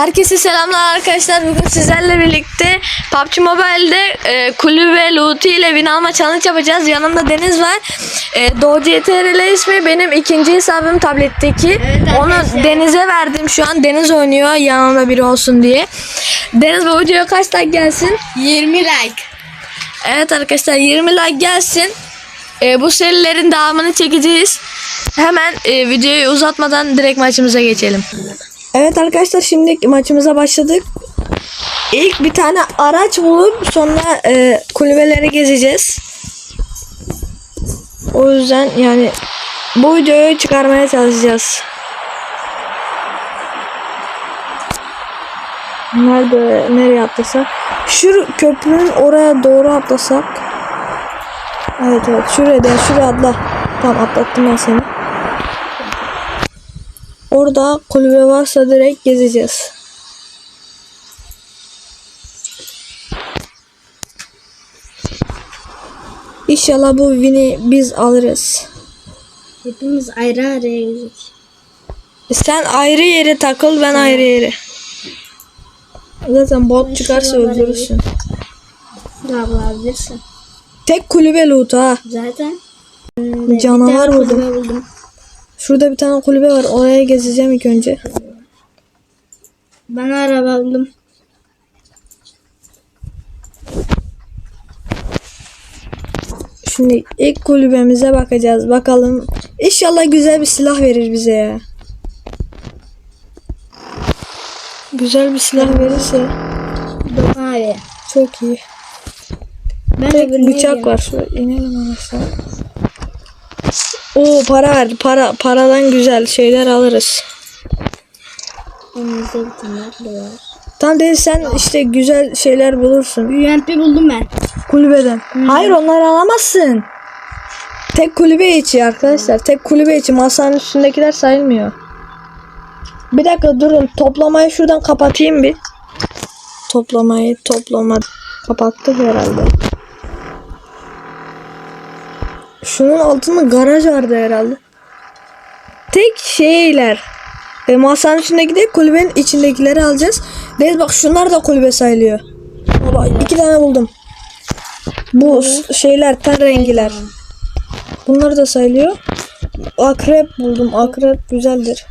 Herkese selamlar arkadaşlar. Bugün sizlerle birlikte PUBG Mobile'de e, kulübe Luti ile win alma challenge yapacağız. Yanımda Deniz var. E, Doğu CTRL ismi benim ikinci hesabım tabletteki. Onu Deniz'e verdim şu an. Deniz oynuyor yanımda biri olsun diye. Deniz bu videoya kaç like gelsin? 20 like. Evet arkadaşlar 20 like gelsin. E, bu serilerin devamını çekeceğiz. Hemen e, videoyu uzatmadan direkt maçımıza geçelim. Evet arkadaşlar şimdi maçımıza başladık. İlk bir tane araç bulup sonra e, kulübeleri gezeceğiz. O yüzden yani bu videoyu çıkarmaya çalışacağız. Nerede nereye atlasak? Şu köprünün oraya doğru atlasak. Evet evet şuraya da şuraya atla. Tamam atlattım ben seni. Orada kulübe varsa direkt gezeceğiz. İnşallah bu win'i biz alırız. Hepimiz ayrı ayrı gidecek. Sen ayrı yere takıl ben ayrı yere. Zaten bot çıkarsa öldürürsün. Şuraya bulabilirsin. Tek kulübe loot ha. Zaten. Canavar buldum. buldum. Şurada bir tane kulübe var. Oraya gezeceğim ilk önce. Ben araba buldum. Şimdi ilk kulübemize bakacağız. Bakalım. İnşallah güzel bir silah verir bize ya. Güzel bir silah verirse abi. çok iyi. Ben Tek bıçak var. Şöyle inelim aşağı. Oo para verdi. Para paradan güzel şeyler alırız. Önümüzde bir tane var. Sen işte güzel şeyler bulursun. UMP buldum ben. Kulübeden. Hayır onları alamazsın. Tek kulübe içi arkadaşlar. Tek kulübe içi. Masanın üstündekiler sayılmıyor. Bir dakika durun. Toplamayı şuradan kapatayım bir. Toplamayı toplama. Kapattık herhalde. Şunun altında garaj vardı herhalde. Tek şeyler. E, masanın üstündeki de kulübenin içindekileri alacağız. Değil bak şunlar da kulübe sayılıyor. Baba iki tane buldum. Bu şeyler ten rengiler. Bunlar da sayılıyor. Akrep buldum. Akrep güzeldir.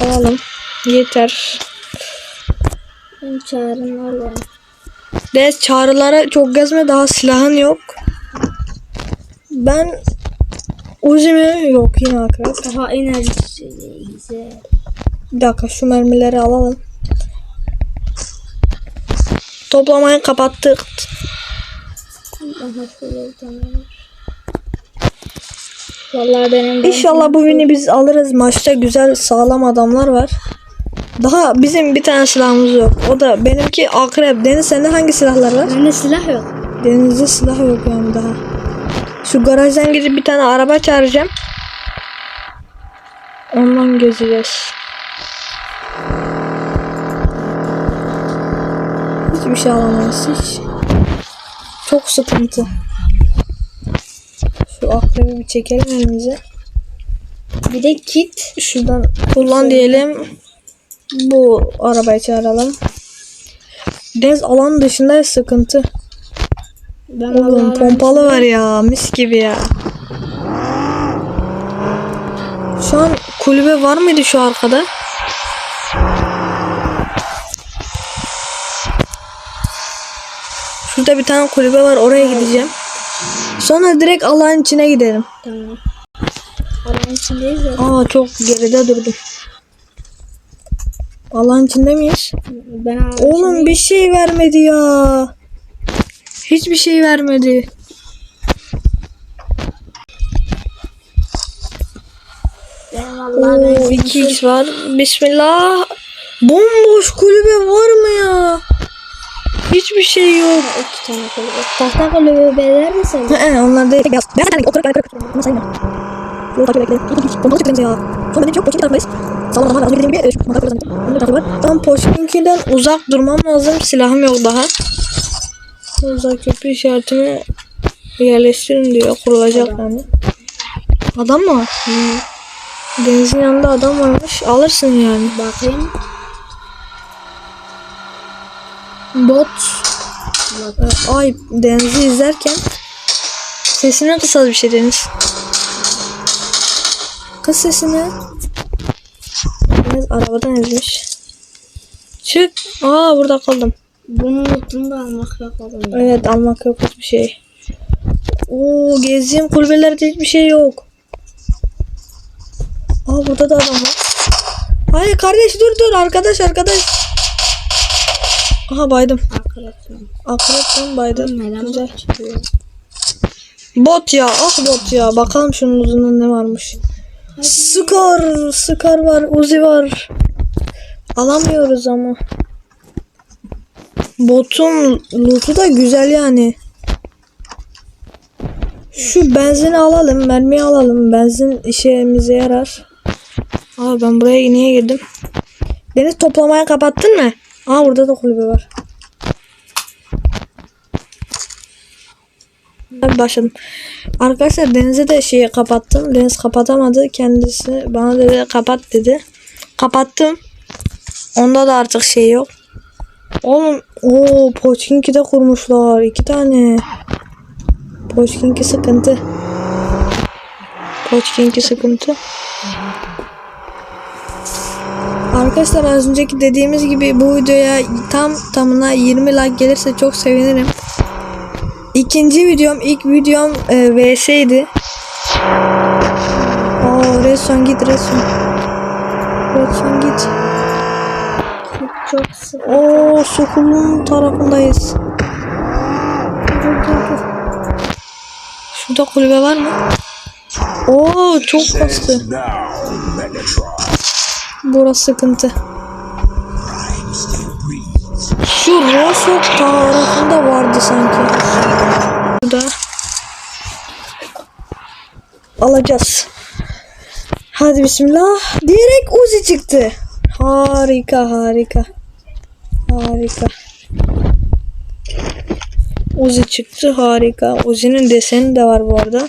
Alalım. Yeter. Ben çağırın alırım. De çağrılara çok gezme daha silahın yok. Ben Uzi mi? Yok yine akrep. Daha enerjisi güzel. Bir dakika şu mermileri alalım. Toplamayı kapattık. Daha şöyle bir tane var. Vallahi benim İnşallah bu win'i biz alırız. Maçta güzel sağlam adamlar var. Daha bizim bir tane silahımız yok. O da benimki akrep. Deniz sende hangi silahlar var? Bende silah yok. Denizde silah yok yani daha. Şu garajdan gidip bir tane araba çağıracağım. Ondan gezeceğiz. Hiçbir şey alamayız hiç. Çok sıkıntı. Şu akrebi bir çekelim elimize. Bir de kit. Şuradan kullan diyelim. Bu arabayı çağıralım. Deniz alan dışında sıkıntı. Ben Oğlum pompalı var ya mis gibi ya. Şu an kulübe var mıydı şu arkada? Şurada bir tane kulübe var oraya gideceğim. Sonra direkt alanın içine gidelim. Tamam. Alanın içindeyiz ya. Aa çok geride durdum. Alan içinde miyiz? Ben Oğlum bir şey vermedi ya. Hiçbir şey vermedi. Oo, ben 2x var. Bismillah. Bomboş kulübe var mı ya? Hiçbir şey yok. iki tane kulübe. Tahta kulübe beler mi sen? He, onlar değil. Beyaz. Beyaz tane oturak ayakları. Bunu sayma. Yolu takip edelim. Dur dur. Bombalı çıktı ya. Sonra benim çok poşet tarafındayız. Sağlam adamlar lazım. Dediğim gibi e, şu mantar tarafı var. Tam poşetinkinden uzak durmam lazım. Silahım yok daha. Uzak köprü işaretini yerleştirin diyor. Kurulacak yani. Adam mı? var? Denizin yanında adam varmış. Alırsın yani. Bakayım. Bot. Ee, Ay Deniz'i izlerken sesini kısal bir şey Deniz. Kız sesini. Deniz arabadan ezmiş. Çık. Aa burada kaldım. Bunu unuttum da almak yapalım. ya. Evet almak yok hiçbir şey. Oo gezdiğim kulübelerde hiçbir şey yok. Aa burada da adam var. Hayır kardeş dur dur arkadaş arkadaş. Aha baydım. Akrepten baydım. Neden Güzel. bot çıkıyor? Bot ya ah bot ya. Bakalım şunun uzunluğunda ne varmış. Skor. Skor var. Uzi var. Alamıyoruz ama. Botun loot'u da güzel yani. Şu benzini alalım. Mermiyi alalım. Benzin işimize yarar. Aa ben buraya niye girdim? Deniz toplamaya kapattın mı? Aa burada da kulübe var. Ben başladım. Arkadaşlar Deniz'e de şeyi kapattım. Deniz kapatamadı. Kendisi bana dedi kapat dedi. Kapattım. Onda da artık şey yok. Oğlum o Poçkinki de kurmuşlar. iki tane. Poçkinki sıkıntı. Poçkinki sıkıntı. Arkadaşlar az önceki dediğimiz gibi bu videoya tam tamına 20 like gelirse çok sevinirim. İkinci videom, ilk videom e, VS'ydi. Oo, Redson git Redson. Redson git. Oo, Sokul'un tarafındayız. Dur dur dur. Şurada kulübe var mı? Oo, çok bastı. Burası sıkıntı. Şu Rosok tarafında vardı sanki. Burada. Alacağız. Hadi bismillah. Direkt Uzi çıktı. Harika harika. Harika. Uzi çıktı harika. Uzi'nin deseni de var bu arada.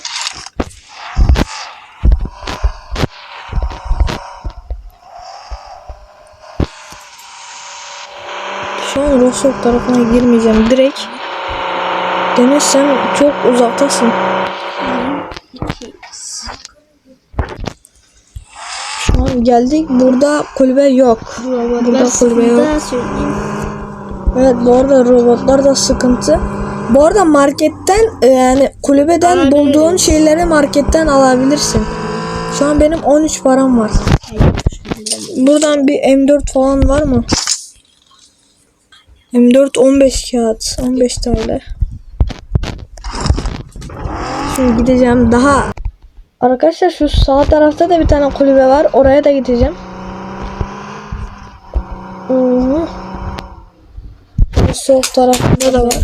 Şu an Rosok tarafına girmeyeceğim direkt. Deniz sen çok uzaktasın. Şu an geldik. Burada kulübe yok. Burada kulübe yok. Evet bu arada robotlar da sıkıntı. Bu arada marketten e, yani kulübeden Alabilirim. bulduğun şeyleri marketten alabilirsin. Şu an benim 13 param var. Buradan bir M4 falan var mı? M4 15 kağıt. 15 TL. Şimdi gideceğim daha. Arkadaşlar şu sağ tarafta da bir tane kulübe var. Oraya da gideceğim. Oo. Sol tarafında da var.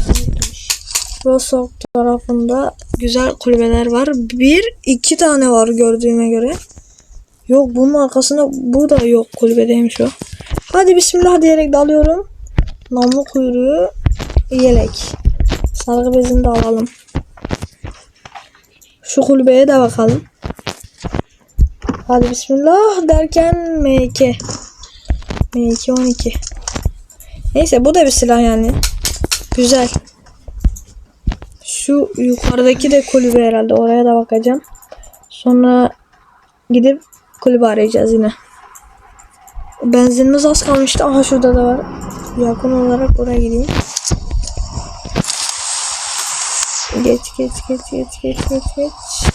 Rosok tarafında güzel kulübeler var. Bir, iki tane var gördüğüme göre. Yok bunun arkasında bu da yok kulübedeymiş o. Hadi bismillah diyerek dalıyorum. Namlu kuyruğu, yelek. Sargı bezini de alalım. Şu kulübeye de bakalım. Hadi bismillah derken M2. M2 12. Neyse bu da bir silah yani. Güzel. Şu yukarıdaki de kulübe herhalde. Oraya da bakacağım. Sonra gidip kulübe arayacağız yine. Benzinimiz az kalmıştı. Aha şurada da var. Yakın olarak oraya gideyim. Geç geç geç geç geç geç geç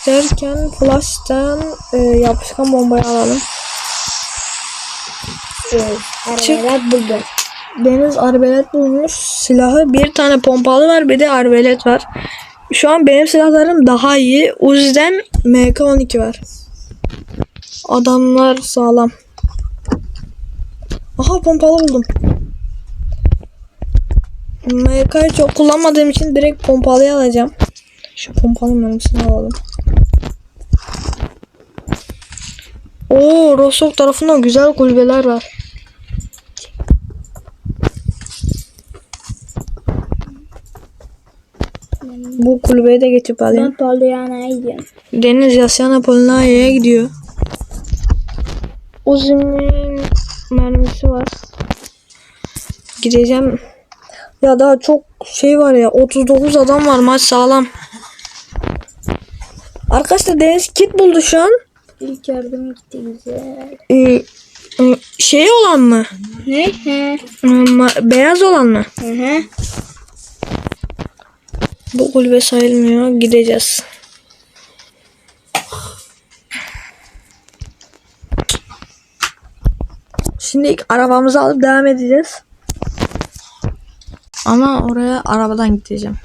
derken flash'tan e, yapışkan bombayı alalım. Evet. Arabalar buldum. Deniz arbelet bulmuş. Silahı bir tane pompalı var bir de arbelet var. Şu an benim silahlarım daha iyi. Uzi'den MK12 var. Adamlar sağlam. Aha pompalı buldum. MK'yı çok kullanmadığım için direkt pompalıyı alacağım. Şu pompalı mermisini alalım. Oo, Rostok tarafında güzel kulübeler var. Bu kulübeye de geçip alayım. Ben Polyana'ya gidiyorum. Deniz Yasyana Polonya'ya gidiyor. Uzi'nin mermisi var. Gideceğim. Ya daha çok şey var ya 39 adam var maç sağlam. Arkadaşlar Deniz kit buldu şu an. İlk yardım gitti güzel. Ee, e, şey olan mı? Ne? Ee, beyaz olan mı? Hı hı. Bu kulübe sayılmıyor. Gideceğiz. Şimdi ilk arabamızı alıp devam edeceğiz. Ama oraya arabadan gideceğim.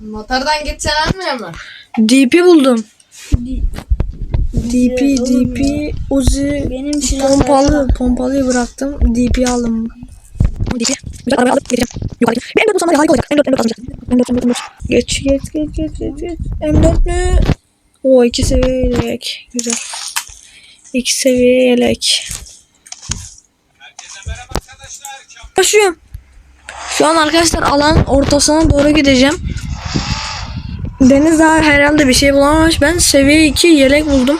Motordan gideceksin almıyor mu? DP buldum. DP, DP, Uzi, Benim pompalı, pompalıyı bıraktım. DP aldım. DP. Güzel arabayı alıp gideceğim. Yukarı. Bir M4 bulsam var ya harika olacak. M4, M4 alacağım. M4, M4, M4. Geç, geç, geç, geç, geç, geç. M4 mü? O iki seviye yelek. Güzel. İki seviye yelek. Başlıyorum. Şu an arkadaşlar alan ortasına doğru gideceğim. Deniz daha herhalde bir şey bulamamış. Ben seviye 2 yelek buldum.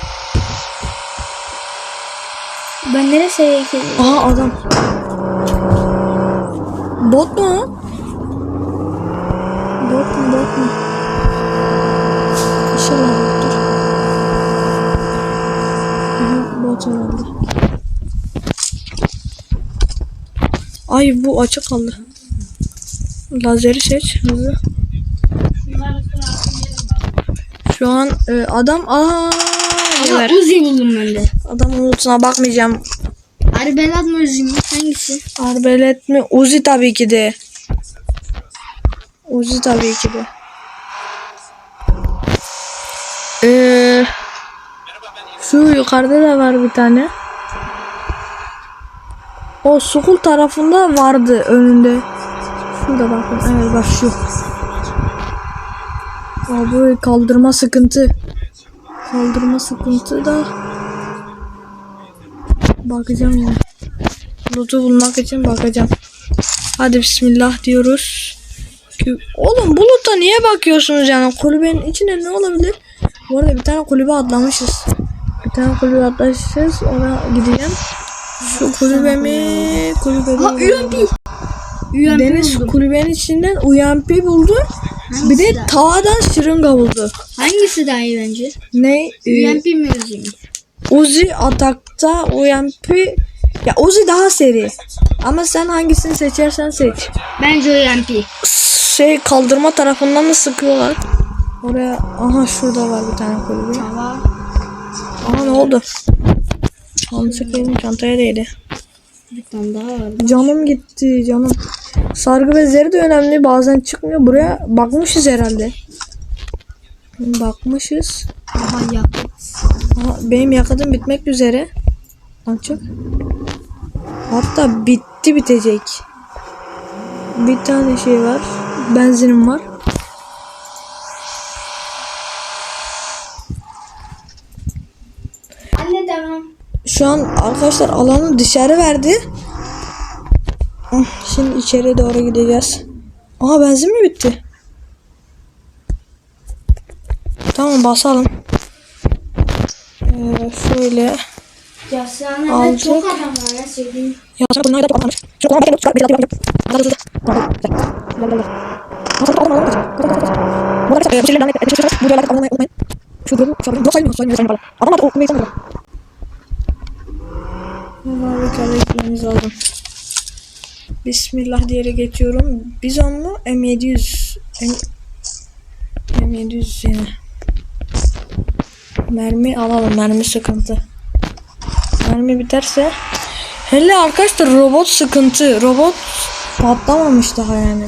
Ben nereye seviye Aha adam. Bot mu? Bot mu bot mu? İnşallah bottur. Bot herhalde. Ay bu açık kaldı. Lazeri seç hızlı. Şu an e, adam aa Uzi buldum ben de. Adamın ultisine bakmayacağım. Arbelat mı Uzi mi? Hangisi? Arbelet mi? Uzi tabii ki de. Uzi tabii ki de. Ee, şu yukarıda da var bir tane. O sukul tarafında vardı önünde. Şurada bakın. Evet bak şu. Abi kaldırma sıkıntı. Kaldırma sıkıntı da. Bakacağım yine. Loot'u bulmak için bakacağım. Hadi bismillah diyoruz. Oğlum bu loot'a niye bakıyorsunuz yani? Kulübenin içinde ne olabilir? Bu arada bir tane kulübe atlamışız. Bir tane kulübe atlamışız. Ona gideceğim. Şu kulübe mi? Kulübe Ha. UMP. UMP Deniz buldum. kulübenin içinden UMP buldu. Bir de daha? tavadan şırınga buldu. Hangisi daha iyi bence? Ne? UMP mi Uzi atakta UMP ya Uzi daha seri. Ama sen hangisini seçersen seç. Bence UMP. Şey kaldırma tarafından da sıkıyorlar. Oraya aha şurada var bir tane kulübe. Hava. Aha ne oldu? Yanlışlıkla elim çantaya değdi. Bir tane daha var. Canım gitti canım. Sargı bezleri de önemli. Bazen çıkmıyor. Buraya bakmışız herhalde. Bakmışız. Aha ya. Aha, benim yakıtım bitmek üzere. Açık. Hatta bitti bitecek. Bir tane şey var. Benzinim var. Anne devam. Şu an arkadaşlar alanı dışarı verdi. Hı, Şimdi içeri doğru gideceğiz. Aha benzin mi bitti? Tamam basalım. Ee, şöyle. Ya sen Alacak. çok adam var ya sevdiğim. Ya sana bunları da kullanmış. Şu kullanma bakayım. Çıkar. Bir dakika yapacağım. Hadi hızlı. Bu arada bu şeyleri lanet etmiş çalışıyoruz. Bu yerlerde almayı unutmayın. Şu gördüğün şu yok saymıyor saymıyor saymıyor. Adam artık okumayı. Mavi kare gitmemiz lazım. Bismillah diyerek geçiyorum. Bizon mu? M700. M... M700 yine. Mermi alalım. Mermi sıkıntı. Mermi biterse Hele arkadaşlar robot sıkıntı. Robot patlamamış daha yani.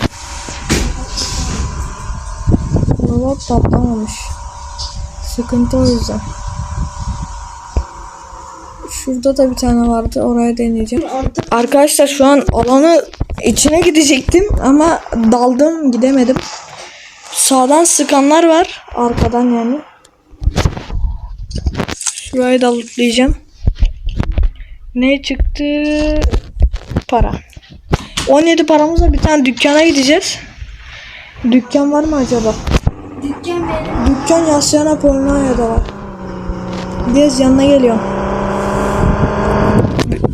Robot patlamamış. Sıkıntı o yüzden. Şurada da bir tane vardı. Oraya deneyeceğim. Arkadaşlar şu an alanı içine gidecektim ama daldım gidemedim. Sağdan sıkanlar var. Arkadan yani. Şurayı da lootlayacağım. Ne çıktı? Para. 17 paramızla bir tane dükkana gideceğiz. Dükkan var mı acaba? Dükkan benim. Dükkan Yasyana Polonya'da var. Biraz yanına geliyorum.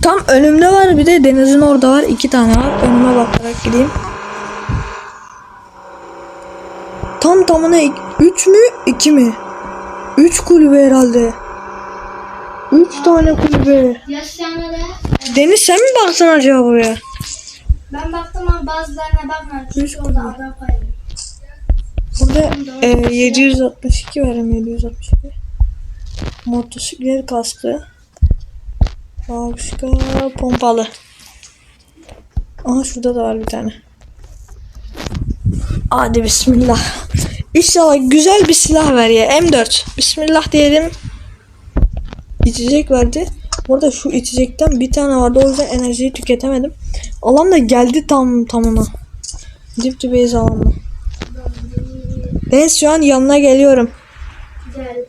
Tam önümde var bir de denizin orada var. iki tane var. Önüme bakarak gideyim. Tam tamına 3 mü 2 mi? 3 kulübe herhalde. 3 tane kulübe. Deniz sen mi baksın acaba buraya? ben baktım ama bazılarına bakmadım. Çünkü orada adam. Burada e, 762 verim 762. Motosiklet kastı. Başka pompalı. Aha şurada da var bir tane. Hadi bismillah. İnşallah güzel bir silah ver ya. M4. Bismillah diyelim. İçecek verdi. Burada şu içecekten bir tane vardı. O yüzden enerjiyi tüketemedim. Alan da geldi tam tamına. Dip dibeyiz alanla. Ben şu an yanına geliyorum. Güzel.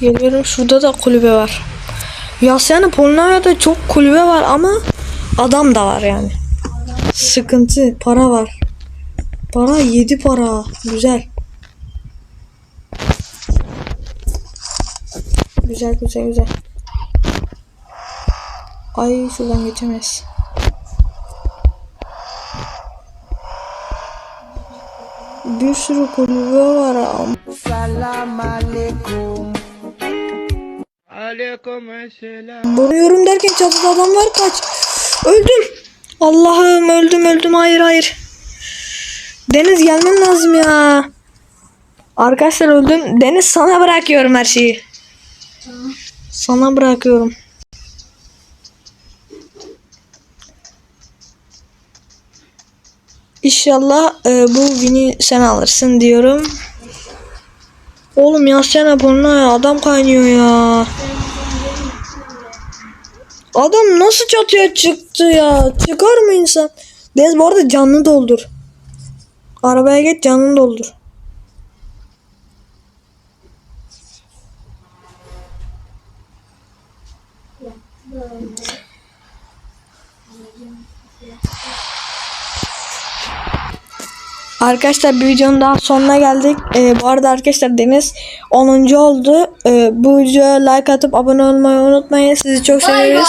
Geliyorum. Şurada da kulübe var. Yasyana Polonya'da çok kulübe var ama adam da var yani. Sıkıntı. Para var. Para 7 para. Güzel. Güzel güzel güzel. Ay şuradan geçemez. Bir sürü kulübe var ama. Vuruyorum derken çatıda adam var kaç. Öldüm. Allah'ım öldüm öldüm hayır hayır. Deniz gelmen lazım ya. Arkadaşlar öldüm. Deniz sana bırakıyorum her şeyi. Sana bırakıyorum. İnşallah e, bu win'i sen alırsın diyorum. Oğlum yazsana burnuna ya adam kaynıyor ya. Adam nasıl çatıya çıktı ya? Çıkar mı insan? Deniz bu arada canlı doldur. Arabaya geç canını doldur. Arkadaşlar bir videonun daha sonuna geldik. Ee, bu arada arkadaşlar Deniz 10. oldu. Ee, bu videoya like atıp abone olmayı unutmayın. Sizi çok seviyoruz.